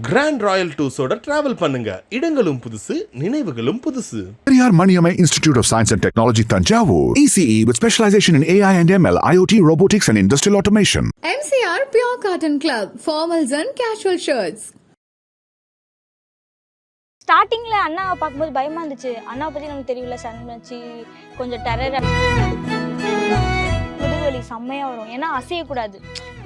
Grand Royal டூர்ஸோட travel பண்ணுங்க இடங்களும் புதுசு நினைவுகளும் புதுசு Maniamai Institute of Science and Technology, Tanjavur. ECE E with specialization in AI and ML, IoT, robotics, and industrial automation. MCR Pure Cotton Club, formals and casual shirts. ஸ்டார்டிங்ல அண்ணாவை பார்க்கும்போது பயமா இருந்துச்சு அண்ணாவை பத்தி நமக்கு தெரியல சன் வச்சு கொஞ்சம் டெரர் முதுகுவலி செம்மையா வரும் ஏன்னா அசையக்கூடாது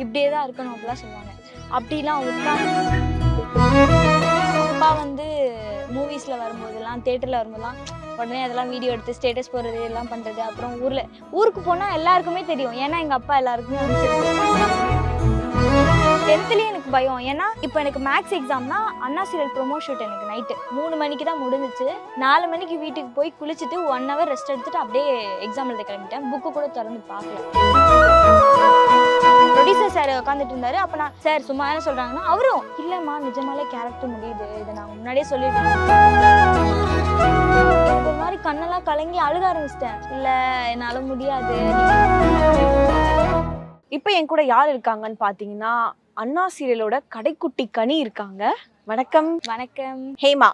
இப்படியே தான் இருக்கணும் அப்படிலாம் சொல்லுவாங்க அப்படிலாம் உட்காந்து அப்பா வந்து மூவிஸ்ல வரும்போதெல்லாம் தேட்டர்ல வரும்போதெல்லாம் உடனே அதெல்லாம் வீடியோ எடுத்து ஸ்டேட்டஸ் போடுறது எல்லாம் பண்றது அப்புறம் ஊர்ல ஊருக்கு போனா எல்லாருக்குமே தெரியும். ஏன்னா எங்க அப்பா எல்லாருக்குமே டென்த்துலேயும் எனக்கு பயம். ஏன்னா இப்போ எனக்கு மேக்ஸ் எக்ஸாம்னா அண்ணா சீரியல் ப்ரொமோ ஷூட் எனக்கு நைட்டு மூணு மணிக்கு தான் முடிஞ்சிச்சு. நாலு மணிக்கு வீட்டுக்கு போய் குளிச்சுட்டு ஒன் ஹவர் ரெஸ்ட் எடுத்துட்டு அப்படியே எக்ஸாம் எழுத கிளம்பிட்டேன். புக்கு கூட திறந்து பார்க்கல. ப்ரொடியூசர் சார் உட்காந்துட்டு இருந்தாரு அப்போ நான் சார் சும்மா என்ன சொல்றாங்கன்னா அவரும் இல்லைம்மா நிஜமாலே கேரக்டர் முடியுது. இதை நான் முன்னாடியே சொல்லிட்டேன். ஒரு மாதிரி கண்ணெல்லாம் கலங்கி அழுக ஆரம்பிச்சிட்டேன். இல்லை என்னால் முடியாது. இப்போ என் கூட யார் இருக்காங்கன்னு பார்த்தீங்கன்னா அண்ணா சீரியலோட கடைக்குட்டி கனி இருக்காங்க. வணக்கம். வணக்கம். ஹேமா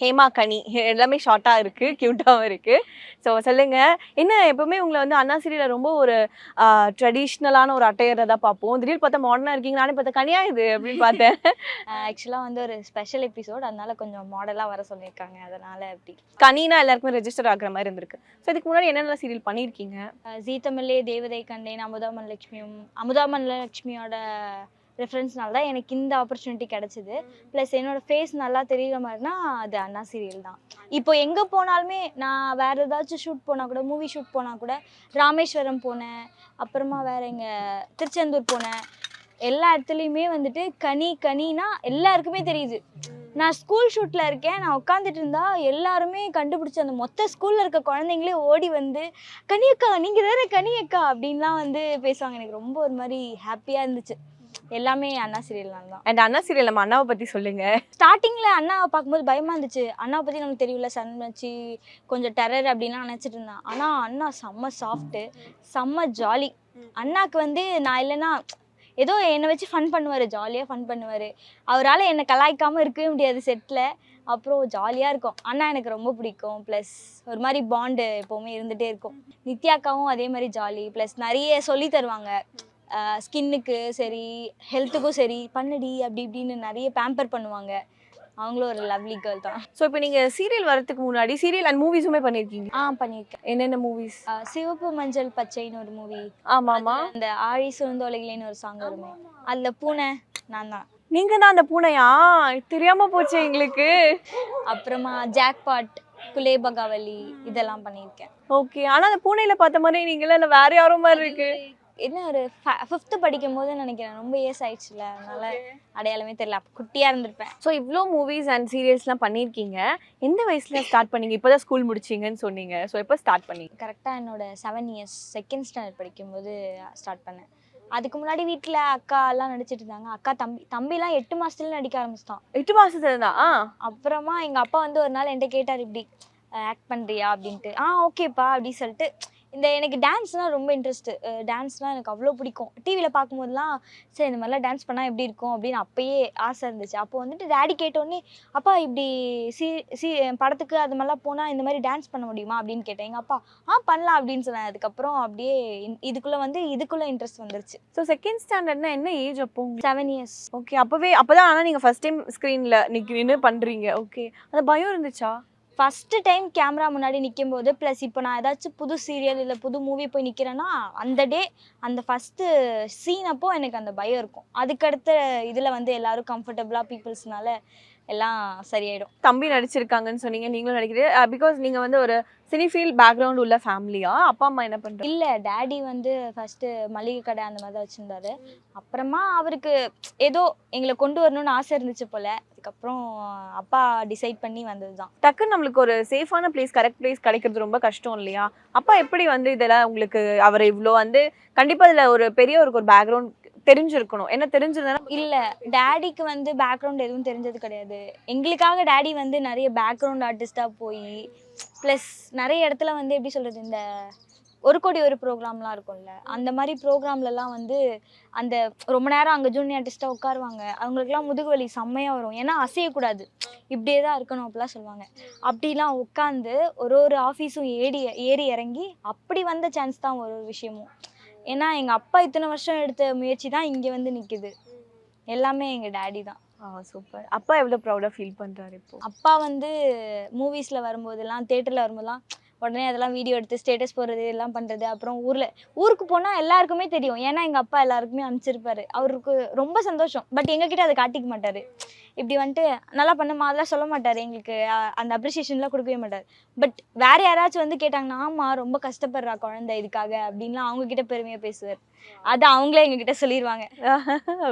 ஹேமா கனி எல்லாமே ஷார்ட்டாக இருக்குது க்யூட்டாகவும் இருக்குது ஸோ சொல்லுங்க என்ன எப்பவுமே உங்களை வந்து அண்ணா சீரியலில் ரொம்ப ஒரு ட்ரெடிஷ்னலான ஒரு அட்டையரை தான் பார்ப்போம். திடீர்னு பார்த்தா மாடர்னாக இருக்கீங்க நானே பார்த்தா கனியா இது அப்படின்னு பார்த்தேன். ஆக்சுவலாக வந்து ஒரு ஸ்பெஷல் எபிசோட் அதனால கொஞ்சம் மாடலாக வர சொல்லியிருக்காங்க அதனால அப்படி. கனினா எல்லாருக்குமே ரெஜிஸ்டர் ஆகுற மாதிரி இருந்திருக்கு. ஸோ இதுக்கு முன்னாடி என்னென்ன சீரியல் பண்ணியிருக்கீங்க? ஜீ தமிழ்லே தேவதை கண்டேன் அமுதாமன் லட்சுமியும் அமுதாமன் லட்சுமியோட ரெஃபரன்ஸ்னால தான் எனக்கு இந்த ஆப்பர்ச்சுனிட்டி கிடைச்சிது. ப்ளஸ் என்னோட ஃபேஸ் நல்லா தெரியுற மாதிரினா அது அண்ணா சீரியல் தான். இப்போ எங்கே போனாலுமே நான் வேறு ஏதாச்சும் ஷூட் போனால் கூட மூவி ஷூட் போனால் கூட ராமேஸ்வரம் போனேன். அப்புறமா வேற எங்கே திருச்செந்தூர் போனேன். எல்லா இடத்துலையுமே வந்துட்டு கனி கனினா எல்லாருக்குமே தெரியுது. நான் ஸ்கூல் ஷூட்டில் இருக்கேன். நான் உட்காந்துட்டு இருந்தா எல்லாருமே கண்டுபிடிச்சி அந்த மொத்த ஸ்கூலில் இருக்க குழந்தைங்களே ஓடி வந்து கனியக்கா நீங்கள் தானே கனியக்கா? அப்படின்லாம் வந்து பேசுவாங்க. எனக்கு ரொம்ப ஒரு மாதிரி ஹாப்பியாக இருந்துச்சு. எல்லாமே அண்ணா சீரியல்னால தான். அண்ட் அண்ணா சீரியல் நம்ம அண்ணாவை பற்றி சொல்லுங்க. ஸ்டார்டிங்கில் அண்ணாவை பார்க்கும்போது பயமாக இருந்துச்சு. அண்ணாவை பற்றி நமக்கு தெரியல சன் வச்சு கொஞ்சம் டெரர் அப்படின்லாம் நினச்சிட்டு இருந்தேன். ஆனால் அண்ணா செம்ம சாஃப்ட்டு செம்ம ஜாலி அண்ணாக்கு வந்து நான் இல்லைன்னா ஏதோ என்னை வச்சு ஃபன் பண்ணுவார் ஜாலியாக ஃபன் பண்ணுவார். அவரால் என்னை கலாய்க்காமல் இருக்கவே முடியாது செட்டில் அப்புறம் ஜாலியாக இருக்கும். அண்ணா எனக்கு ரொம்ப பிடிக்கும். ப்ளஸ் ஒரு மாதிரி பாண்டு எப்போவுமே இருந்துகிட்டே இருக்கும். நித்யாக்காவும் அதே மாதிரி ஜாலி ப்ளஸ் நிறைய சொல்லி தருவாங்க. ஸ்கின்னுக்கு சரி ஹெல்த்துக்கும் சரி பண்ணுடி அப்படி இப்படின்னு நிறைய பேம்பர் பண்ணுவாங்க. அவங்களும் ஒரு லவ்லி கேர்ள் தான். ஸோ இப்போ நீங்கள் சீரியல் வரதுக்கு முன்னாடி சீரியல் அண்ட் மூவிஸுமே பண்ணியிருக்கீங்க ஆ பண்ணியிருக்கேன் என்னென்ன மூவிஸ் சிவப்பு மஞ்சள் பச்சைன்னு ஒரு மூவி ஆமாமா அந்த ஆழி சுழந்தோலைகளேன்னு ஒரு சாங் வருமே. அதுல பூனை நான் தான். நீங்க தான் அந்த பூனையா? தெரியாம போச்சு எங்களுக்கு. அப்புறமா ஜாக்பாட் குலே பகாவலி இதெல்லாம் பண்ணியிருக்கேன் ஓகே ஆனா அந்த பூனையில பார்த்த மாதிரி நீங்கள வேற யாரோ மாதிரி இருக்கு. என்ன ஒரு ஃபிஃப்த்து படிக்கும் போது நினைக்கிறேன். ரொம்ப இயர்ஸ் ஆயிடுச்சுல. அதனால அடையாளமே தெரியல. அப்போ குட்டியாக இருந்திருப்பேன். ஸோ இவ்வளோ மூவிஸ் அண்ட் சீரியல்ஸ்லாம் பண்ணியிருக்கீங்க எந்த வயசுல ஸ்டார்ட் பண்ணீங்க? இப்போதான் ஸ்கூல் முடிச்சீங்கன்னு சொன்னீங்க. ஸோ எப்போ ஸ்டார்ட் பண்ணீங்க? கரெக்டாக என்னோட செவன் இயர்ஸ் செகண்ட் ஸ்டாண்டர்ட் படிக்கும்போது ஸ்டார்ட் பண்ணேன். அதுக்கு முன்னாடி வீட்டில் அக்கா எல்லாம் நடிச்சிட்டு இருந்தாங்க. அக்கா தம்பி தம்பிலாம் எட்டு மாசத்துல நடிக்க ஆரம்பிச்சிட்டான். எட்டு மாசத்துல தான் ஆ. அப்புறமா எங்கள் அப்பா வந்து ஒரு நாள் என்கிட்ட கேட்டார் இப்படி ஆக்ட் பண்ணுறியா அப்படின்ட்டு. ஆ ஓகேப்பா அப்படின்னு சொல்லிட்டு இந்த எனக்கு டான்ஸ்னால் ரொம்ப இன்ட்ரெஸ்ட்டு டான்ஸ்னால் எனக்கு அவ்வளோ பிடிக்கும். டிவியில் பார்க்கும்போதெல்லாம் சரி இந்த மாதிரிலாம் டான்ஸ் பண்ணால் எப்படி இருக்கும்? அப்படின்னு அப்பயே ஆசை இருந்துச்சு. அப்போ வந்துட்டு டேடி கேட்டோடனே அப்பா இப்படி சி சி படத்துக்கு அது மாதிரிலாம் போனால் இந்த மாதிரி டான்ஸ் பண்ண முடியுமா? அப்படின்னு கேட்டேன். எங்கள் அப்பா ஆ பண்ணலாம் அப்படின்னு சொன்னேன் அதுக்கப்புறம் அப்படியே இதுக்குள்ளே வந்து இதுக்குள்ளே இன்ட்ரெஸ்ட் வந்துருச்சு. ஸோ செகண்ட் ஸ்டாண்டர்ட்னா என்ன ஏஜ் அப்போ செவன் இயர்ஸ் ஓகே அப்பவே அப்பதான் ஆனா நீங்க ஃபர்ஸ்ட் டைம் ஸ்க்ரீன்ல நின்று பண்றீங்க. ஓகே அந்த பயம் இருந்துச்சா? ஃபஸ்ட்டு டைம் கேமரா முன்னாடி நிற்கும் போது ப்ளஸ் இப்போ நான் ஏதாச்சும் புது சீரியல் இல்லை புது மூவி போய் நிற்கிறேன்னா அந்த டே அந்த ஃபஸ்ட்டு சீன் அப்போ எனக்கு அந்த பயம் இருக்கும். அதுக்கடுத்த இதில் வந்து எல்லாரும் கம்ஃபர்டபுளாக பீப்புள்ஸ்னால எல்லாம் சரியாயிடும். தம்பி நடிச்சிருக்காங்கன்னு சொன்னீங்க நீங்களும் நடிக்கிறீங்க. பிகாஸ் நீங்க வந்து ஒரு சினிஃபீல் பேக்ரவுண்ட் உள்ள ஃபேமிலியா அப்பா அம்மா என்ன பண்றாங்க இல்லை டேடி வந்து ஃபஸ்ட்டு மளிகை கடை அந்த மாதிரி தான் வச்சுருந்தாரு. அப்புறமா அவருக்கு ஏதோ எங்களை கொண்டு வரணும்னு ஆசை இருந்துச்சு போல். அதுக்கப்புறம் அப்பா டிசைட் பண்ணி வந்தது தான் டக்குன்னு நம்மளுக்கு ஒரு சேஃபான பிளேஸ் கரெக்ட் பிளேஸ் கிடைக்கிறது ரொம்ப கஷ்டம் இல்லையா? அப்பா எப்படி வந்து இதெல்லாம் உங்களுக்கு அவர் இவ்வளோ வந்து கண்டிப்பா இதுல ஒரு பெரிய ஒரு பேக்ரவுண்ட் தெரிஞ்சிருக்கணும். என்ன தெரிஞ்சிருந்தா இல்லை டேடிக்கு வந்து பேக்ரவுண்ட் எதுவும் தெரிஞ்சது கிடையாது. எங்களுக்காக டேடி வந்து நிறைய பேக்ரவுண்ட் ஆர்டிஸ்டா போய் ப்ளஸ் நிறைய இடத்துல வந்து எப்படி சொல்கிறது இந்த ஒரு கோடி ஒரு ப்ரோக்ராம்லாம் இருக்கும்ல அந்த மாதிரி ப்ரோக்ராம்லலாம் வந்து அந்த ரொம்ப நேரம் அங்கே ஜூனியர் ஆர்டிஸ்ட்டாக உட்காருவாங்க. அவங்களுக்குலாம் முதுகு வலி செம்மையாக வரும். ஏன்னா அசையக்கூடாது. இப்படியே தான் இருக்கணும் அப்படிலாம் சொல்லுவாங்க. அப்படிலாம் உட்காந்து ஒரு ஒரு ஆஃபீஸும் ஏறி ஏறி இறங்கி அப்படி வந்த சான்ஸ் தான் ஒரு ஒரு விஷயமும். ஏன்னா எங்கள் அப்பா இத்தனை வருஷம் எடுத்த முயற்சி தான் இங்கே வந்து நிற்குது எல்லாமே எங்கள் டேடி தான். சூப்பர் அப்பா எவ்வளவு ப்ரௌடா ஃபீல் பண்றாரு இப்போ? அப்பா வந்து மூவிஸில் வரும்போதெல்லாம் தேட்டரில் வரும்போதெல்லாம் உடனே அதெல்லாம் வீடியோ எடுத்து ஸ்டேட்டஸ் போடுறது எல்லாம் பண்ணுறது அப்புறம் ஊரில் ஊருக்கு போனால் எல்லாருக்குமே தெரியும். ஏன்னா எங்கள் அப்பா எல்லாருக்குமே அனுப்பிச்சிருப்பாரு. அவருக்கு ரொம்ப சந்தோஷம். பட் எங்ககிட்ட அதை காட்டிக்க மாட்டார். இப்படி வந்துட்டு நல்லா பண்ணுமா அதெல்லாம் சொல்ல மாட்டார் எங்களுக்கு. அந்த அப்ரிசியேஷன்லாம் கொடுக்கவே மாட்டார். பட் வேற யாராச்சும் வந்து கேட்டாங்கன்னா ஆமா ரொம்ப கஷ்டப்படுறா குழந்தை இதுக்காக அப்படின்லாம் அவங்க கிட்ட பெருமையாக பேசுவார். அது அவங்களே எங்ககிட்ட சொல்லிடுவாங்க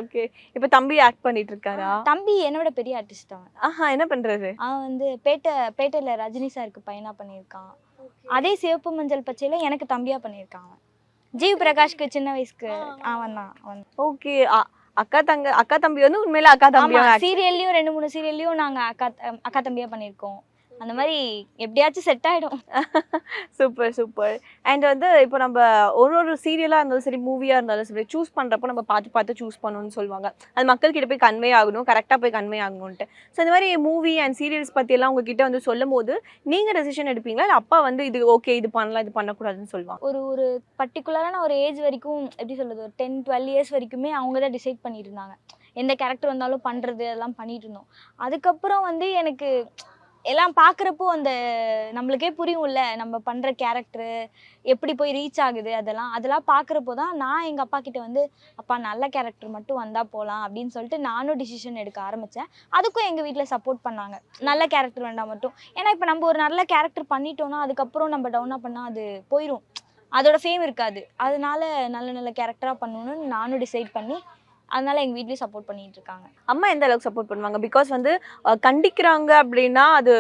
ஓகே இப்போ தம்பி ஆக்ட் பண்ணிட்டு இருக்காரா? தம்பி என்னோட பெரிய ஆர்டிஸ்ட் அவன். ஆஹா என்ன பண்றாரு அவன் வந்து பேட்டை பேட்டையில் ரஜினி சாருக்கு பையனா பண்ணியிருக்கான். அதே சிவப்பு மஞ்சள் பச்சையில எனக்கு தம்பியா பண்ணியிருக்கான் அவன். ஜீவ் பிரகாஷ்க்கு சின்ன வயசுக்கு அவன் தான். ஓகே அக்கா தங்க அக்கா தம்பி வந்து உண்மையில அக்கா act- சீரியல்லையும் ரெண்டு மூணு சீரியல்லையும் நாங்க அக்கா அக்கா தம்பியா பண்ணியிருக்கோம். அந்த மாதிரி எப்படியாச்சும் செட் ஆயிடும். சூப்பர் சூப்பர் அண்ட் வந்து இப்போ நம்ம ஒரு ஒரு சீரியலாக இருந்தாலும் சரி மூவியாக இருந்தாலும் சரி சூஸ் பண்ணுறப்போ நம்ம பார்த்து பார்த்து சூஸ் பண்ணணும்னு சொல்லுவாங்க. அது மக்கள்கிட்ட போய் கன்வே ஆகணும் கரெக்டாக போய் கன்வே ஆகணும்ட்டு ஸோ இந்த மாதிரி மூவி அண்ட் சீரியல்ஸ் பற்றியெல்லாம் உங்ககிட்ட வந்து சொல்லும் போது நீங்கள் டெசிஷன் எடுப்பீங்களா? இல்லை அப்பா வந்து இது ஓகே இது பண்ணலாம் இது பண்ணக்கூடாதுன்னு சொல்லுவாங்க? ஒரு ஒரு பர்டிகுலரான ஒரு ஏஜ் வரைக்கும் எப்படி சொல்றது ஒரு டென் டுவெல் இயர்ஸ் வரைக்குமே அவங்க தான் டிசைட் பண்ணிட்டு இருந்தாங்க. எந்த கேரக்டர் வந்தாலும் பண்றது அதெல்லாம் பண்ணிட்டு இருந்தோம். அதுக்கப்புறம் வந்து எனக்கு எல்லாம் பார்க்குறப்போ அந்த நம்மளுக்கே புரியும்ல நம்ம பண்ணுற கேரக்டரு எப்படி போய் ரீச் ஆகுது அதெல்லாம். அதெல்லாம் பார்க்குறப்போ தான் நான் எங்கள் அப்பா கிட்ட வந்து அப்பா நல்ல கேரக்டர் மட்டும் வந்தால் போகலாம் அப்படின்னு சொல்லிட்டு நானும் டிசிஷன் எடுக்க ஆரம்பித்தேன் அதுக்கும் எங்கள் வீட்டில் சப்போர்ட் பண்ணாங்க. நல்ல கேரக்டர் வேண்டாம் மட்டும். ஏன்னா இப்போ நம்ம ஒரு நல்ல கேரக்டர் பண்ணிட்டோம்னா அதுக்கப்புறம் நம்ம டவுனாக பண்ணால் அது போயிடும் அதோட ஃபேம் இருக்காது. அதனால நல்ல நல்ல கேரக்டராக பண்ணணும்னு நானும் டிசைட் பண்ணி அதனால எங்கள் வீட்லேயும் சப்போர்ட் பண்ணிட்டு இருக்காங்க. அம்மா எந்த அளவுக்கு சப்போர்ட் பண்ணுவாங்க? பிகாஸ் வந்து கண்டிக்கிறாங்க அப்படின்னா அது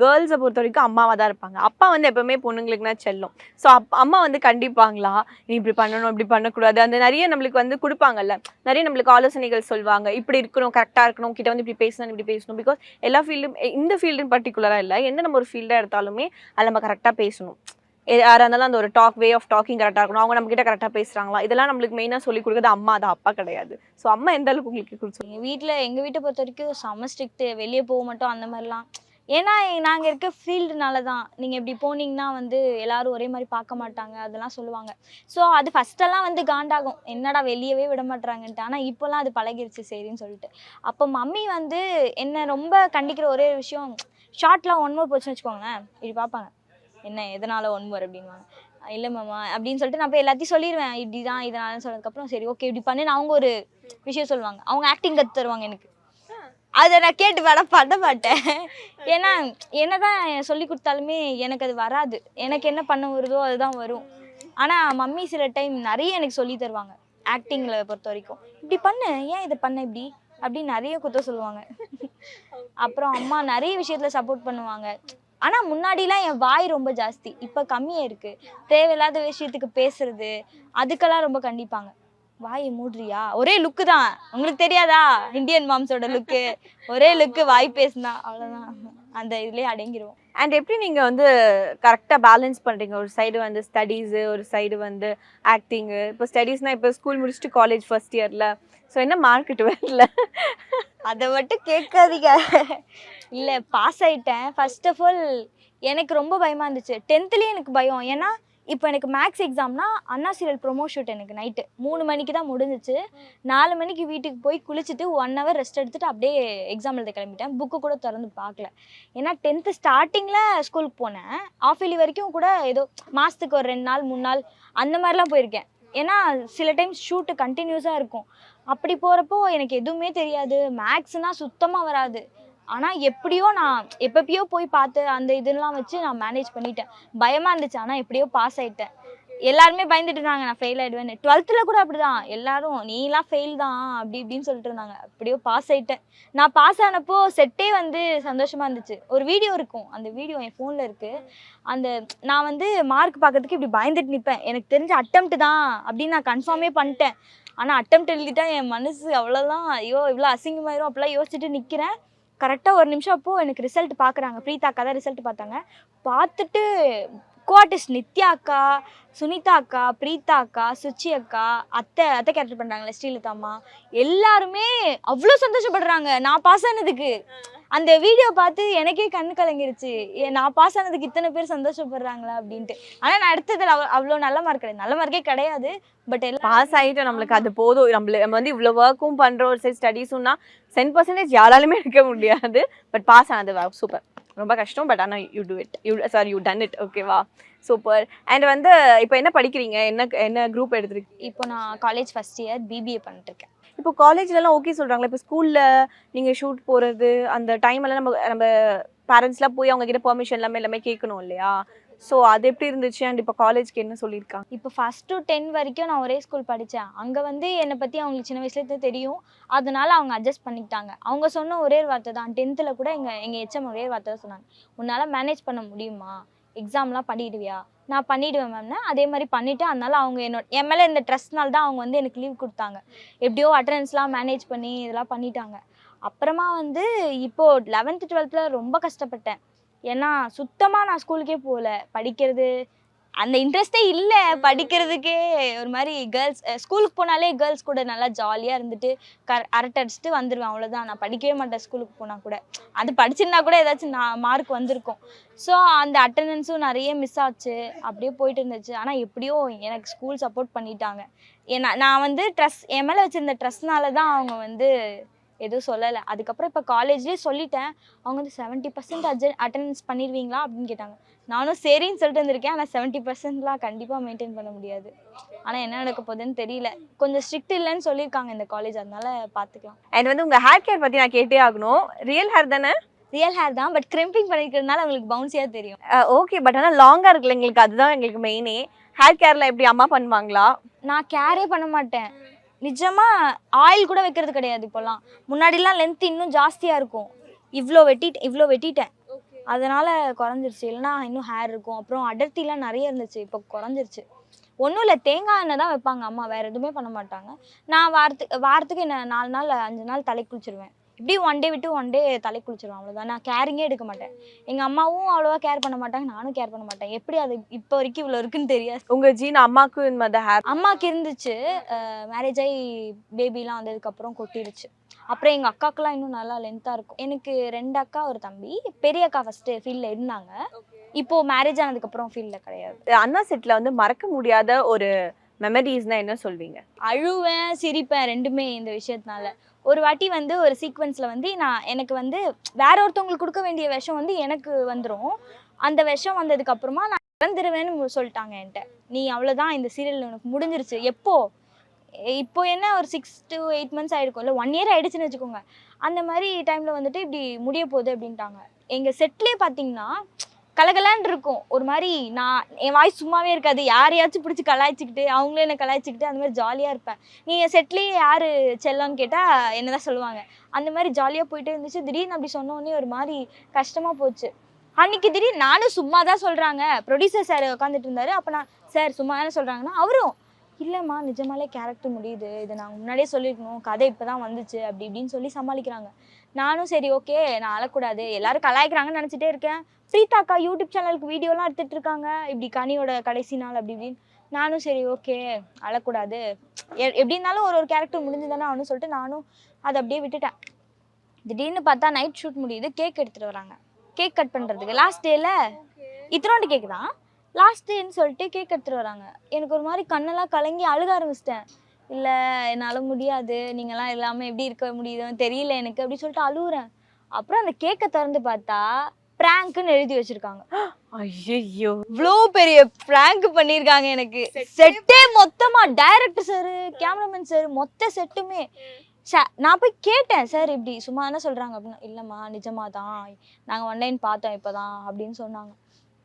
கேர்ள்ஸை பொறுத்த வரைக்கும் அம்மாவாக தான் இருப்பாங்க. அப்பா வந்து எப்பவுமே பொண்ணுங்களுக்குனா செல்லும். ஸோ அப் அம்மா வந்து கண்டிப்பாங்களா? நீ இப்படி பண்ணணும் இப்படி பண்ணக்கூடாது. அந்த நிறைய நம்மளுக்கு வந்து கொடுப்பாங்கல்ல. நிறைய நம்மளுக்கு ஆலோசனைகள் சொல்லுவாங்க. இப்படி இருக்கணும் கரெக்டாக இருக்கணும் கிட்ட வந்து இப்படி பேசணும் இப்படி பேசணும். பிகாஸ் எல்லா ஃபீல்டும் இந்த ஃபீல்டுன்னு பர்டிகுலராக இல்லை. எந்த நம்ம ஒரு ஃபீல்டாக எடுத்தாலுமே அதில் நம்ம கரெக்டாக பேசணும். யாராக யாரா இருந்தாலும் அந்த ஒரு டாக் வே ஆஃப் டாக்கிங் கரெக்டாக இருக்கணும். அவங்க நம்மக்கிட்ட கரெக்டாக பேசுகிறாங்களா இதெல்லாம் நம்மளுக்கு மெயினாக சொல்லி கொடுக்குறது அம்மா அது அப்பா கிடையாது. ஸோ அம்மா எந்த அளவுக்கு உங்களுக்கு கொடுத்து எங்கள் வீட்டில் எங்கள் வீட்டை பொறுத்த வரைக்கும் செம ஸ்ட்ரிக்ட்டு வெளியே போக மாட்டோம் அந்த மாதிரிலாம். ஏன்னா நாங்கள் இருக்க ஃபீல்டுனால தான் நீங்கள் இப்படி போனீங்கன்னா வந்து எல்லாரும் ஒரே மாதிரி பார்க்க மாட்டாங்க. அதெல்லாம் சொல்லுவாங்க. ஸோ அது ஃபஸ்ட்டெல்லாம் வந்து காண்டாகும். என்னடா வெளியவே விட மாட்றாங்கன்ட்டு. ஆனால் இப்போல்லாம் அது பழகிருச்சு சரின்னு சொல்லிட்டு. அப்போ மம்மி வந்து என்னை ரொம்ப கண்டிக்கிற ஒரே விஷயம் ஷார்ட்லாம் ஒன் மோர் போச்சுன்னு வச்சுக்கோங்களேன். இப்படி பார்ப்பாங்க என்ன எதனால ஒன் மோர் அப்படின்வாங்க இல்லை மாமா அப்படின்னு சொல்லிட்டு நான் போய் எல்லாத்தையும் சொல்லிடுவேன் இப்படி தான் இதனால சொன்னதுக்கப்புறம் சரி ஓகே இப்படி பண்ணுன்னு அவங்க ஒரு விஷயம் சொல்லுவாங்க. அவங்க ஆக்டிங் கற்று தருவாங்க எனக்கு. அதை நான் கேட்டு வேணா பண்ண மாட்டேன். ஏன்னா என்னதான் சொல்லி கொடுத்தாலுமே எனக்கு அது வராது. எனக்கு என்ன பண்ண வருதோ அதுதான் வரும். ஆனால் மம்மி சில டைம் நிறைய எனக்கு சொல்லி தருவாங்க ஆக்டிங்கில் பொறுத்த வரைக்கும். இப்படி பண்ணு ஏன் இதை பண்ண இப்படி? அப்படின்னு நிறைய குத்த சொல்லுவாங்க. அப்புறம் அம்மா நிறைய விஷயத்தில் சப்போர்ட் பண்ணுவாங்க. ஆனால் முன்னாடிலாம் என் வாய் ரொம்ப ஜாஸ்தி. இப்போ கம்மியாக இருக்குது தேவையில்லாத விஷயத்துக்கு பேசுறது அதுக்கெல்லாம் ரொம்ப கண்டிப்பாங்க. வாய் மூடுறியா? ஒரே லுக்கு தான். உங்களுக்கு தெரியாதா? இந்தியன் மாம்ஸோட லுக்கு ஒரே லுக்கு வாய் பேசுனா. அவ்வளோதான் அந்த இதுலேயே அடங்கிடுவோம் அண்ட் எப்படி நீங்கள் வந்து கரெக்டாக பேலன்ஸ் பண்ணுறீங்க ஒரு சைடு வந்து ஸ்டடீஸு ஒரு சைடு வந்து ஆக்டிங்கு இப்போ ஸ்டடீஸ்னால் இப்போ ஸ்கூல் முடிச்சுட்டு காலேஜ் ஃபர்ஸ்ட் இயரில் ஸோ என்ன மார்க் வரல? அதை மட்டும் கேட்காதீங்க. இல்லை பாஸ் ஆகிட்டேன் ஃபர்ஸ்ட் ஆஃப் ஆல் எனக்கு ரொம்ப பயமாக இருந்துச்சு. டென்த்துலேயே எனக்கு பயம். ஏன்னா இப்போ எனக்கு மேக்ஸ் எக்ஸாம்னா அண்ணா சீரியல் ப்ரொமோ ஷூட் எனக்கு நைட்டு மூணு மணிக்கு தான் முடிஞ்சிச்சு. நாலு மணிக்கு வீட்டுக்கு போய் குளிச்சுட்டு ஒன் ஹவர் ரெஸ்ட் எடுத்துட்டு அப்படியே எக்ஸாம் எழுத கிளம்பிட்டேன். புக்கு கூட திறந்து பார்க்கல. ஏன்னா டென்த்து ஸ்டார்டிங்கில் ஸ்கூலுக்கு போனேன். ஆஃப் இயர்லி வரைக்கும் கூட ஏதோ மாதத்துக்கு ஒரு ரெண்டு நாள் மூணு நாள் அந்த மாதிரிலாம் போயிருக்கேன். ஏன்னா சில டைம் ஷூட்டு கண்டினியூஸாக இருக்கும். அப்படி போகிறப்போ எனக்கு எதுவுமே தெரியாது. மேக்ஸ்னால் சுத்தமாக வராது. ஆனால் எப்படியோ நான் எப்பப்பயோ போய் பார்த்து அந்த இதெல்லாம் வச்சு நான் மேனேஜ் பண்ணிட்டேன். பயமாக இருந்துச்சு. ஆனால் எப்படியோ பாஸ் ஆகிட்டேன் எல்லாருமே பயந்துட்டு இருந்தாங்க. நான் ஃபெயில் ஆகிடுவேன்னு டுவெல்த்தில் கூட அப்படிதான். எல்லாரும் நீலாம் ஃபெயில் தான். அப்படி இப்படின்னு சொல்லிட்டு இருந்தாங்க. எப்படியோ பாஸ் ஆகிட்டேன் நான் பாஸ் ஆனப்போ செட்டே வந்து சந்தோஷமாக இருந்துச்சு. ஒரு வீடியோ இருக்கும். அந்த வீடியோ என் ஃபோனில் இருக்குது அந்த நான் வந்து மார்க் பார்க்கறதுக்கு இப்படி பயந்துட்டு நிற்பேன் எனக்கு தெரிஞ்ச அட்டம்ப்ட் தான் அப்படின்னு நான் கன்ஃபார்மே பண்ணிட்டேன். ஆனால் அட்டம் எழுதிட்டா என் மனசு அவ்வளோதான் ஐயோ இவ்வளோ அசிங்கமாயிரும் அப்படிலாம் யோசிச்சுட்டு நிற்கிறேன் கரெக்டாக ஒரு நிமிஷம் அப்போது எனக்கு ரிசல்ட் பார்க்குறாங்க ப்ரீதாக்கா தான் ரிசல்ட் பார்த்தாங்க. பார்த்துட்டு கோஆர்டிஸ்ட் நித்யா அக்கா சுனிதா அக்கா பிரீதா அக்கா சுச்சி அக்கா அத்தை அத்தை கேரக்டர் பண்ணுறாங்களே ஸ்ரீலதாம்மா எல்லாருமே அவ்வளோ சந்தோஷப்படுறாங்க. நான் பாஸ் ஆனதுக்கு. அந்த வீடியோ பார்த்து எனக்கே கண்ணு கலங்கிருச்சு. ஏ, நான் பாஸ் ஆனதுக்கு இத்தனை பேர் சந்தோஷப்படுறாங்களா அப்படின்ட்டு. ஆனால் நான் எடுத்ததில் அவ்வளோ அவ்வளோ நல்ல மார்க் கிடையாது. நல்ல மார்க்கே கிடையாது. பட் எல்லாம் பாஸ் ஆயிட்டோம். நம்மளுக்கு அது போதும். நம்மள நம்ம வந்து இவ்வளோ ஒர்க்கும் பண்றோம் ஒரு சைட் ஸ்டடீஸும்னா சென் பர்சன்டேஜ் யாராலுமே எடுக்க முடியாது. பட் பாஸ் ஆனது சூப்பர் ரொம்ப கஷ்டம். பட் ஆனால் you do it you sorry you done it ஓகேவா சூப்பர் அண்ட் வந்து இப்போ என்ன படிக்கிறீங்க? என்ன என்ன குரூப் எடுத்திருக்கீங்க? இப்போ நான் காலேஜ் ஃபர்ஸ்ட் இயர் பிபிஏ பண்ணிட்டு இருக்கேன் இப்போ காலேஜ்லலாம் ஓகே சொல்றாங்களா? இப்போ ஸ்கூல்ல நீங்க ஷூட் போறது அந்த டைம் எல்லாம் நம்ம நம்ம பேரண்ட்ஸ்லாம் போய் அவங்க கிட்ட பெர்மிஷன் எல்லாமே எல்லாமே கேட்கணும் இல்லையா? ஸோ அது எப்படி இருந்துச்சு? அண்ட் இப்போ காலேஜ்க்கு என்ன சொல்லியிருக்காங்க? இப்போ ஃபஸ்ட் டு டென் வரைக்கும் நான் ஒரே ஸ்கூல் படித்தேன் அங்கே வந்து என்னை பற்றி அவங்களுக்கு சின்ன வயசுலேருந்து தெரியும். அதனால அவங்க அட்ஜஸ்ட் பண்ணிக்கிட்டாங்க. அவங்க சொன்ன ஒரே வார்த்தை தான் டென்த்தில் கூட எங்கள் எங்கள் எச்எம் ஒரு வார்த்தை தான் சொன்னாங்க. உன்னால் மேனேஜ் பண்ண முடியுமா? எக்ஸாம்லாம் பண்ணிடுவியா? நான் பண்ணிடுவேன் மேம்னா அதே மாதிரி பண்ணிவிட்டு அதனால அவங்க என்னோட என் மேலே இந்த ட்ரெஸ்னால தான் அவங்க வந்து எனக்கு லீவ் கொடுத்தாங்க. எப்படியோ அட்டண்டன்ஸ்லாம் மேனேஜ் பண்ணி இதெல்லாம் பண்ணிட்டாங்க. அப்புறமா வந்து இப்போது லெவன்த்து டுவெல்த்தில் ரொம்ப கஷ்டப்பட்டேன். ஏன்னா சுத்தமாக நான் ஸ்கூலுக்கே போகல. படிக்கிறது அந்த இன்ட்ரெஸ்டே இல்லை படிக்கிறதுக்கே. ஒரு மாதிரி கேர்ள்ஸ் ஸ்கூலுக்கு போனாலே கேர்ள்ஸ் கூட நல்லா ஜாலியாக இருந்துட்டு க அரட்டை அடிச்சுட்டு வந்துடுவேன் அவ்வளோதான் நான் படிக்கவே மாட்டேன் ஸ்கூலுக்கு போனால் கூட. அது படிச்சிருந்தா கூட ஏதாச்சும் நான் மார்க் வந்திருக்கும். ஸோ அந்த அட்டண்டன்ஸும் நிறைய மிஸ் ஆச்சு. அப்படியே போயிட்டு இருந்துச்சு. ஆனால் எப்படியோ எனக்கு ஸ்கூல் சப்போர்ட் பண்ணிட்டாங்க. ஏன்னா நான் வந்து ட்ரெஸ் என் மேலே வச்சுருந்த ட்ரெஸ்னால தான் அவங்க வந்து எதுவும் சொல்லலை. அதுக்கப்புறம் இப்போ காலேஜ்லேயே சொல்லிட்டேன். அவங்க வந்து செவன்ட்டி பர்சன்ட் அட்ஜ அட்டண்டன்ஸ் பண்ணிடுவீங்களா அப்படின்னு கேட்டாங்க. நானும் சரின்னு சொல்லிட்டு வந்திருக்கேன். ஆனால் செவன்ட்டி பர்சன்ட்லாம் கண்டிப்பாக மெயின்டைன் பண்ண முடியாது. ஆனால் என்ன நடக்க போகுதுன்னு தெரியல. கொஞ்சம் ஸ்ட்ரிக்ட் இல்லைன்னு சொல்லியிருக்காங்க இந்த காலேஜ் அதனால பார்த்துக்கலாம் அண்ட் வந்து உங்க ஹேர் கேர் பத்தி நான் கேட்டே ஆகணும். ரியல் ஹேர் தானே? ரியல் ஹேர் தான் பட் கிரிம்பிங் பண்ணிக்கிறதுனால அவங்களுக்கு பவுன்ஸியாக தெரியும். ஓகே பட் ஆனால் லாங்கா இருக்குல்ல எங்களுக்கு அதுதான் எங்களுக்கு மெயினே ஹேர் கேர்ல எப்படி அம்மா பண்ணுவாங்களா? நான் கேரே பண்ண மாட்டேன். நிஜமா ஆயில் கூட வைக்கிறது கிடையாது இப்போல்லாம் முன்னாடிலாம் லென்த் இன்னும் ஜாஸ்தியாக இருக்கும். இவ்வளோ வெட்டிட்டு இவ்வளோ வெட்டிட்டேன். அதனால குறைஞ்சிருச்சு. இல்லைன்னா இன்னும் ஹேர் இருக்கும். அப்புறம் அடர்த்திலாம் நிறைய இருந்துச்சு. இப்போ குறைஞ்சிருச்சு. ஒன்றும் இல்லை. தேங்காய் எண்ணெய் தான் வைப்பாங்க அம்மா. வேறு எதுவுமே பண்ண மாட்டாங்க. நான் வாரத்துக்கு வாரத்துக்கு என்ன நாலு நாள் அஞ்சு நாள் தலை குளிச்சிருவேன். இப்படி ஒன் டே விட்டு ஒன் டே தலை குளிச்சிருவேன் அவ்வளோதான் நான் கேரிங்கே எடுக்க மாட்டேன். எங்கள் அம்மாவும் அவ்வளோவா கேர் பண்ண மாட்டாங்க நானும் கேர் பண்ண மாட்டேன். எப்படி அது இப்போ வரைக்கும் இவ்வளோ இருக்குன்னு தெரியாது. உங்க ஜீன் அம்மாக்கு இந்த மாதிரி ஹேர் அம்மாக்கு இருந்துச்சு. மேரேஜ் ஆகி பேபிலாம் வந்ததுக்கப்புறம் கொட்டிடுச்சு. அப்புறம் எங்கள் அக்காக்கெல்லாம் இன்னும் நல்லா லென்த்தாக இருக்கும். எனக்கு ரெண்டு அக்கா ஒரு தம்பி. பெரிய அக்கா ஃபஸ்ட்டு ஃபீல்டில் இருந்தாங்க. இப்போது மேரேஜ் ஆனதுக்கப்புறம் ஃபீல்டில் கிடையாது. அண்ணா செட்ல வந்து மறக்க முடியாத ஒரு மெமரிஸ்னா என்ன சொல்வீங்க? அழுவேன் சிரிப்பேன் ரெண்டுமே இந்த விஷயத்தினால. ஒரு வாட்டி வந்து ஒரு சீக்வன்ஸில் வந்து நான் எனக்கு வந்து வேற ஒருத்தவங்களுக்கு கொடுக்க வேண்டிய விஷம் வந்து எனக்கு வந்துடும் அந்த விஷம் வந்ததுக்கப்புறமா நான் இறந்துருவேன்னு சொல்லிட்டாங்க என்கிட்ட. நீ அவ்வளோதான் இந்த சீரியல் உனக்கு முடிஞ்சிருச்சு. எப்போ? இப்போ என்ன ஒரு சிக்ஸ் டு எயிட் மந்த்ஸ் ஆகிருக்கும் இல்லை ஒன் இயர் ஆகிடுச்சுன்னு வச்சுக்கோங்க. அந்த மாதிரி டைமில் வந்துட்டு இப்படி முடிய போகுது அப்படின்ட்டாங்க. எங்கள் செட்லேயே பார்த்தீங்கன்னா கலகலான் இருக்கும். ஒரு மாதிரி நான் என் வாய் சும்மாவே இருக்காது. யாரையாச்சும் பிடிச்சி கலாய்ச்சிக்கிட்டு அவங்களே என்ன கலாய்ச்சிக்கிட்டு அந்த மாதிரி ஜாலியாக இருப்பேன். நீங்கள் செட்லேயே யார் செல்லம்னு கேட்டால் என்ன தான் சொல்லுவாங்க. அந்த மாதிரி ஜாலியாக போயிட்டே இருந்துச்சு. திடீர்னு அப்படி சொன்ன ஒரு மாதிரி கஷ்டமாக போச்சு. அன்னைக்கு திடீர்னு நானும் சும்மா தான் சொல்கிறாங்க ப்ரொடியூசர் சார் உட்காந்துட்டு இருந்தாரு. அப்போ நான் சார் சும்மா தானே சொல்கிறாங்கன்னா அவரும் இல்லைம்மா நிஜமாலே கேரக்டர் முடியுது. இதை நான் முன்னாடியே சொல்லியிருக்கணும் கதை இப்போ தான் வந்துச்சு. அப்படி இப்படின்னு சொல்லி சமாளிக்கிறாங்க. நானும் சரி ஓகே நான் அழக்கூடாது. எல்லாரும் கலாய்க்கிறாங்கன்னு நினச்சிட்டே இருக்கேன். பிரீதாக்கா யூடியூப் சேனலுக்கு வீடியோலாம் எடுத்துட்டு இருக்காங்க. இப்படி கனியோட கடைசி நாள் அப்படி இப்படின்னு. நானும் சரி ஓகே அழக்கூடாது. எப்படி இருந்தாலும் ஒரு ஒரு கேரக்டர் முடிஞ்சுதானே ஆகணும்னு சொல்லிட்டு நானும் அதை அப்படியே விட்டுட்டேன். திடீர்னு பார்த்தா நைட் ஷூட் முடியுது. கேக் எடுத்துகிட்டு வராங்க. கேக் கட் பண்ணுறதுக்கு லாஸ்ட் டேல இத்தனோண்டு கேக் தான். லாஸ்ட் டேன்னு சொல்லிட்டு கேக் எடுத்துகிட்டு வராங்க. எனக்கு ஒரு மாதிரி கண்ணெல்லாம் கலங்கி அழுக ஆரம்பிச்சிட்டேன். இல்லை என்னால் முடியாது. நீங்களாம் இல்லாமல் எப்படி இருக்க முடியுதுன்னு தெரியல எனக்கு அப்படி சொல்லிட்டு அழுகுறேன் அப்புறம் அந்த கேக்கை திறந்து பார்த்தா ப்ராங்க்னு எழுதி வச்சிருக்காங்க. ஐயோ இவ்வளோ பெரிய ப்ராங்க் பண்ணியிருக்காங்க எனக்கு. செட்டே மொத்தமா டைரக்டர் சார் கேமராமேன் சார் மொத்த செட்டுமே நான் போய் கேட்டேன் சார் இப்படி சும்மா என்ன சொல்றாங்க? அப்படின்னா இல்லைம்மா நிஜமா தான் நாங்கள் ஒன்லைன் பார்த்தோம் இப்போதான் அப்படின்னு சொன்னாங்க.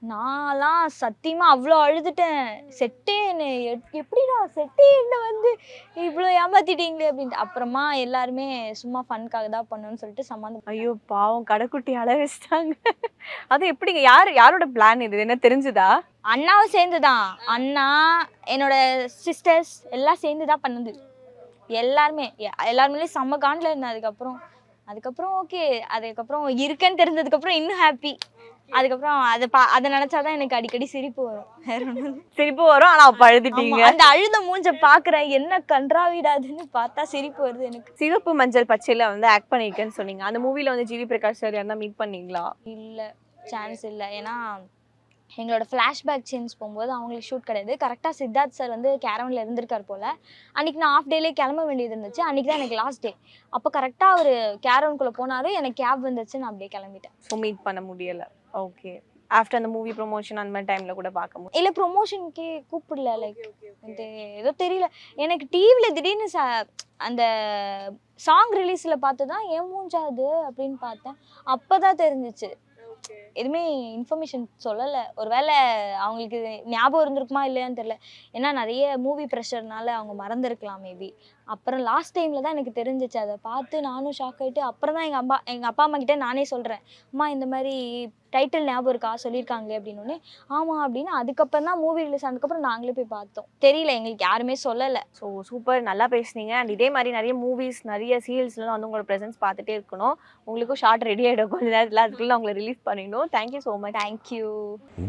நான்லாம் சத்தியமா அவ்வளோ அழுதுட்டேன். செட்டே என்ன. எப்- எப்படிடா செட்டே என்ன வந்து இவ்வளோ ஏமாத்திட்டீங்களே அப்படின்ட்டு. அப்புறமா எல்லாருமே சும்மா ஃபன்காக தான் பண்ணணும்னு சொல்லிட்டு சம்மந்தம் ஐயோ பாவம் கடைக்குட்டி அழ வச்சிட்டாங்க. அது எப்படிங்க? யாரு யாரோட பிளான் இது? என்ன தெரிஞ்சுதா? அண்ணாவும் சேர்ந்து தான் அண்ணா என்னோட சிஸ்டர்ஸ் எல்லாம் சேர்ந்து தான் பண்ணுது. எல்லாருமே எல்லாருமே செம்ம காண்டில் இருந்தேன். அதுக்கப்புறம் அதுக்கப்புறம் ஓகே அதுக்கப்புறம் இருக்கேன்னு தெரிஞ்சதுக்கப்புறம் இன்னும் ஹாப்பி அதுக்கப்புறம் அதை பா அதை நினச்சாதான் எனக்கு அடிக்கடி சிரிப்பு வரும். வேற ஒன்றும் சிரிப்பு வரும் ஆனா அப்ப அழுதுட்டீங்க. அந்த அழுத மூஞ்ச பாக்குறேன். என்ன கன்றாவிடாதுன்னு பார்த்தா சிரிப்பு வருது எனக்கு. சிவப்பு மஞ்சள் பச்சையில வந்து ஆக்ட் பண்ணிருக்கேன்னு சொன்னீங்க. அந்த மூவில வந்து ஜிவி பிரகாஷ் சார் யாருன்னா மீட் பண்ணீங்களா? இல்ல சான்ஸ் இல்ல. ஏன்னா எங்களோட ஃப்ளாஷ்பேக் சீன்ஸ் போகும்போது அவங்களுக்கு ஷூட் கிடையாது. கரெக்டாக சித்தார்த் சார் வந்து கேரவனில் இருந்திருக்கார் போல். அன்றைக்கி நான் ஆஃப் டேலே கிளம்ப வேண்டியது இருந்துச்சு. அன்றைக்கி தான் எனக்கு லாஸ்ட் டே அப்போ கரெக்டாக அவர் கேரவனுக்குள்ளே போனார். எனக்கு கேப் வந்துச்சு நான் அப்படியே கிளம்பிட்டேன். ஸோ மீட் பண்ண முடியல. ஓகே ஆஃப்டர் அந்த மூவி ப்ரொமோஷன் அந்த மாதிரி டைம்ல கூட பார்க்க முடியும். இல்லை ப்ரொமோஷனுக்கே கூப்பிடல லைக் ஏதோ தெரியல. எனக்கு டிவியில் திடீர்னு ச அந்த சாங் ரிலீஸில் பார்த்து தான் ஏன் மூஞ்சா அது அப்படின்னு பார்த்தேன். அப்போ தான் தெரிஞ்சிச்சு. எதுவுமே இன்ஃபர்மேஷன் சொல்லலை. ஒருவேளை அவங்களுக்கு ஞாபகம் இருந்திருக்குமா இல்லையான்னு தெரியல. ஏன்னா நிறைய மூவி ப்ரெஷர்னால அவங்க மறந்துருக்கலாம் மேபி அப்புறம் லாஸ்ட் டைமில் தான் எனக்கு தெரிஞ்சிச்சு. அதை பார்த்து நானும் ஷாக் ஆகிட்டு அப்புறம் தான் எங்கள் அம்மா எங்கள் அப்பா அம்மா கிட்ட நானே சொல்கிறேன் அம்மா இந்த மாதிரி டைட்டில் ஞாபகம் இருக்கா? சொல்லியிருக்காங்களே? அப்படின்னு ஆமாம் அப்படின்னு. அதுக்கப்புறம் தான் மூவி ரிலீஸ் ஆனதுக்கப்புறம் நாங்களே போய் பார்த்தோம். தெரியல எங்களுக்கு யாருமே சொல்லலை. ஸோ சூப்பர் நல்லா பேசுனீங்க. அண்ட் இதே மாதிரி நிறைய மூவிஸ் நிறைய சீரியல்ஸ்லாம் வந்து உங்களோட ப்ரெசன்ஸ் பார்த்துட்டே இருக்கணும். உங்களுக்கும் ஷார்ட் ரெடி ஆகிடும் கொஞ்ச நேரத்தில் அதுக்குள்ள உங்களை ரிலீஸ் பண்ணிடணும் thank you so much thank you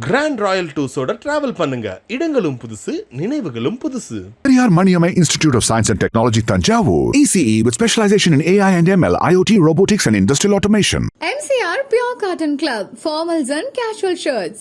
grand royal டூஸோட travel பண்ணுங்க இடங்களும் புதுசு நினைவுகளும் புதுசு Maniamai Institute of Science and Technology Tanjavur. ECE E with specialization in AI and ML, IoT, robotics and industrial automation. MCR Pure Cotton Club, formals and casual shirts.